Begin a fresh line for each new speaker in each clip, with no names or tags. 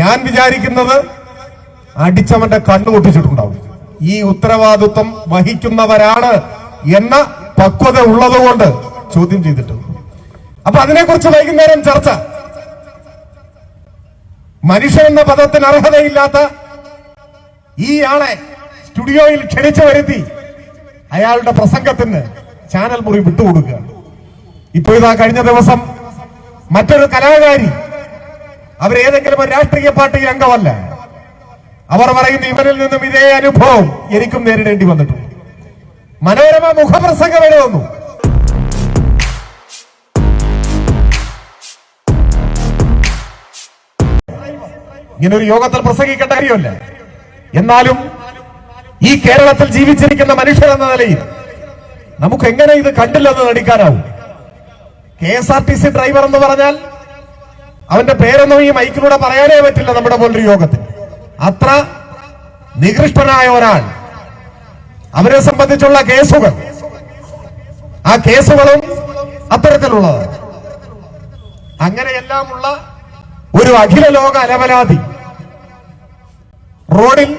ഞാൻ വിചാരിക്കുന്നത് അടിച്ചവന്റെ കണ്ണു പൊട്ടിച്ചിട്ടുണ്ടാവും. ഈ ഉത്തരവാദിത്വം വഹിക്കുന്നവരാണ് എന്ന പക്വത ഉള്ളതുകൊണ്ട് ചോദ്യം ചെയ്തിട്ടുണ്ട് അപ്പൊ അതിനെക്കുറിച്ച് വൈകുന്നേരം ചർച്ച. മനുഷ്യൻ എന്ന പദത്തിന് അർഹതയില്ലാത്ത ഈ ആളെ സ്റ്റുഡിയോയിൽ ക്ഷണിച്ചു വരുത്തി അയാളുടെ പ്രസംഗത്തിന് ചാനൽ മുറി വിട്ടുകൊടുക്കുക. ഇപ്പൊ ഇതാ കഴിഞ്ഞ ദിവസം മറ്റൊരു കലാകാരി അവരേതെങ്കിലും ഒരു രാഷ്ട്രീയ പാർട്ടി അംഗമല്ല. അവർ പറയുന്നു ഇവരിൽ നിന്നും ഇതേ അനുഭവം എനിക്കും നേരിടേണ്ടി വന്നിട്ടുണ്ട്. മനോരമ മുഖപ്രസംഗം എഴുതുന്നു ഇങ്ങനെ ഒരു യോഗത്തിൽ പ്രസംഗിക്കേണ്ട കാര്യമല്ല. എന്നാലും ഈ കേരളത്തിൽ ജീവിച്ചിരിക്കുന്ന മനുഷ്യർ എന്ന നിലയിൽ നമുക്ക് എങ്ങനെ ഇത് കണ്ടില്ലെന്ന് നടിക്കാനാവും? K S R T C driver എന്ന് പറഞ്ഞാൽ അവന്റെ പേരൊന്നും ഈ മൈക്കിലൂടെ പറയാനേ പറ്റില്ല നമ്മുടെ പോലൊരു യോഗത്തിൽ. അത്ര നികൃഷ്ടനായ ഒരാൾ. അവരെ സംബന്ധിച്ചുള്ള കേസുകൾ. ആ കേസുകളും അത്തരത്തിലുള്ളത് അങ്ങനെയെല്ലാമുള്ള ഒരു അഖില ലോക അലവലാതി. റോഡിൽ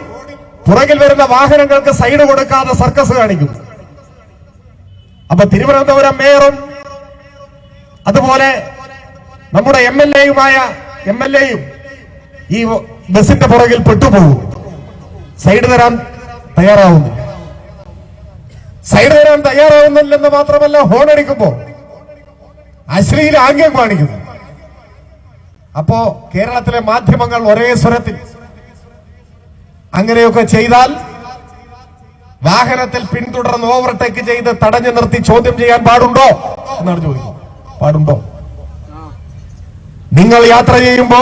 പുറകിൽ വരുന്ന വാഹനങ്ങൾക്ക് സൈഡ് കൊടുക്കാതെ സർക്കസ് കാണിക്കുന്നു അപ്പൊ തിരുവനന്തപുരം മേയറും അതുപോലെ നമ്മുടെ എം എൽ എയുമായ എം എൽ എയും ഈ ബസിന്റെ പുറകിൽ പെട്ടുപോകും. സൈഡ് തരാൻ തയ്യാറാവുന്നില്ല. സൈഡ് തരാൻ തയ്യാറാവുന്നില്ലെന്ന് മാത്രമല്ല ഹോൺ അടിക്കുമ്പോ അശ്ലീല ആംഗ്യം കാണിക്കുന്നു. അപ്പോ കേരളത്തിലെ മാധ്യമങ്ങൾ ഒരേ സ്വരത്തിൽ അങ്ങനെയൊക്കെ ചെയ്താൽ വാഹനത്തിൽ പിന്തുടർന്ന് ഓവർടേക്ക് ചെയ്ത് തടഞ്ഞു നിർത്തി ചോദ്യം ചെയ്യാൻ പാടുണ്ടോ? എന്നാണ് ചോദിക്കുന്നത്. പാടുണ്ടോ? നിങ്ങൾ യാത്ര ചെയ്യുമ്പോ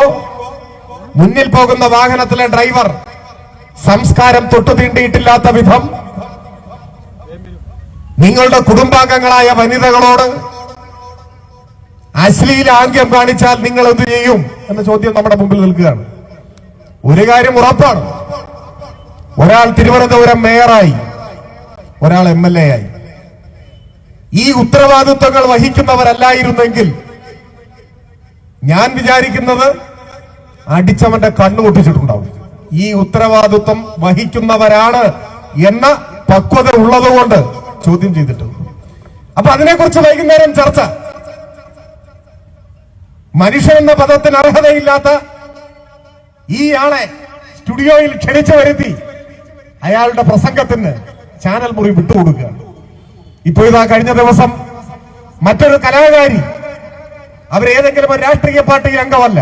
മുന്നിൽ പോകുന്ന വാഹനത്തിലെ ഡ്രൈവർ സംസ്കാരം തൊട്ടു തീണ്ടിയിട്ടില്ലാത്ത വിധം നിങ്ങളുടെ കുടുംബാംഗങ്ങളായ വനിതകളോട് അശ്ലീല ആംഗ്യം കാണിച്ചാൽ നിങ്ങൾ എന്ത് ചെയ്യും എന്ന ചോദ്യം നമ്മുടെ മുമ്പിൽ നിൽക്കുകയാണ്. ഒരു കാര്യം ഉറപ്പാണ്. ഒരാൾ തിരുവനന്തപുരം മേയറായി ഒരാൾ എം എൽ എ ആയി. ഈ ഉത്തരവാദിത്വങ്ങൾ വഹിക്കുന്നവരല്ലായിരുന്നെങ്കിൽ ഞാൻ വിചാരിക്കുന്നത് അടിച്ചവന്റെ കണ്ണു പൊട്ടിച്ചിട്ടുണ്ടാവും. ഈ ഉത്തരവാദിത്വം വഹിക്കുന്നവരാണ് എന്ന പക്വത ഉള്ളതുകൊണ്ട് ചോദ്യം ചെയ്തിട്ട്. അപ്പൊ അതിനെക്കുറിച്ച് വൈകുന്നേരം ചർച്ച. മനുഷ്യൻ എന്ന പദത്തിന് അർഹതയില്ലാത്ത ഈ ആളെ സ്റ്റുഡിയോയിൽ ക്ഷണിച്ചു വരുത്തി അയാളുടെ പ്രസംഗത്തിന് ചാനൽ മുറി വിട്ടുകൊടുക്കുക. ഇപ്പൊ ഇതാ കഴിഞ്ഞ ദിവസം മറ്റൊരു കലാകാരി അവരേതെങ്കിലും ഒരു രാഷ്ട്രീയ പാർട്ടി അംഗമല്ല.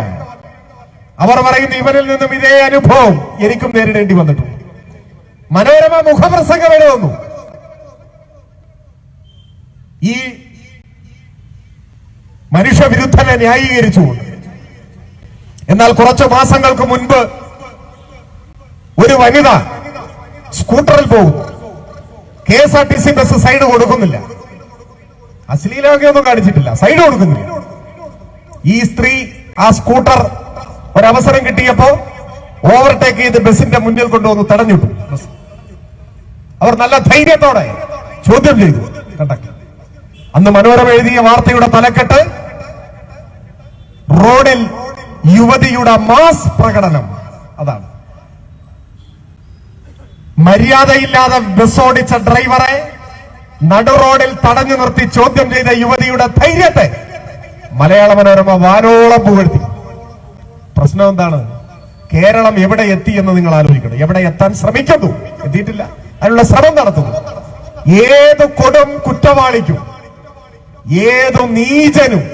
അവർ പറയുന്നു ഇവരിൽ നിന്നും ഇതേ അനുഭവം എനിക്കും നേരിടേണ്ടി വന്നിട്ടുണ്ട് മനോരമ മുഖപ്രസംഗം എഴുതുന്നു ഈ മനുഷ്യവിരുദ്ധനെ ന്യായീകരിച്ചുകൊണ്ട് എന്നാൽ കുറച്ചു മാസങ്ങൾക്ക് മുൻപ് ഒരു വനിത സ്കൂട്ടറിൽ പോകുന്നു. K S R T C bus side കൊടുക്കുന്നില്ല. അശ്ലീലമൊന്നും കാണിച്ചിട്ടില്ല. സൈഡ് കൊടുക്കുന്നില്ല. ഈ സ്ത്രീ ആ സ്കൂട്ടർ ഒരവസരം കിട്ടിയപ്പോ ഓവർടേക്ക് ചെയ്ത് ബസിന്റെ മുന്നിൽ കൊണ്ടുവന്ന് തടഞ്ഞിട്ടു. അവർ നല്ല ധൈര്യത്തോടെ ചോദ്യം ചെയ്തു. കണ്ടക്ടർ അന്ന് മനോരമ എഴുതിയ വാർത്തയുടെ തലക്കെട്ട് റോഡിൽ യുവതിയുടെ മാസ് പ്രകടനം. അതാണ്. മര്യാദയില്ലാതെ ബസ് ഓടിച്ച ഡ്രൈവറെ നടുറോഡിൽ തടഞ്ഞു നിർത്തി ചോദ്യം ചെയ്ത യുവതിയുടെ ധൈര്യത്തെ മലയാള മനോരമ വാനോളം പുകഴ്ത്തി. പ്രശ്നം എന്താണ്? കേരളം എവിടെ എത്തി എന്ന് നിങ്ങൾ ആലോചിക്കണം. എവിടെ എത്താൻ ശ്രമിക്കുന്നു. എത്തിയിട്ടില്ല. അതിനുള്ള ശ്രമം നടത്തുന്നു. ഏത് കൊടും കുറ്റവാളിക്കും ഏതു നീചനും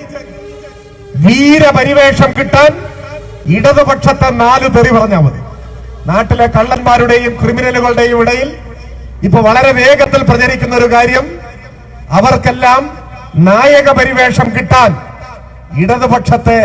വീരപരിവേഷം കിട്ടാൻ ഇടതുപക്ഷത്തെ നാല് തെറി പറഞ്ഞാൽ മതി. നാട്ടിലെ കള്ളന്മാരുടെയും ക്രിമിനലുകളുടെയും ഇടയിൽ ഇപ്പൊ വളരെ വേഗത്തിൽ പ്രചരിക്കുന്ന ഒരു കാര്യം അവർക്കെല്ലാം നായക പരിവേഷം കിട്ടാൻ ഇടതുപക്ഷത്തെ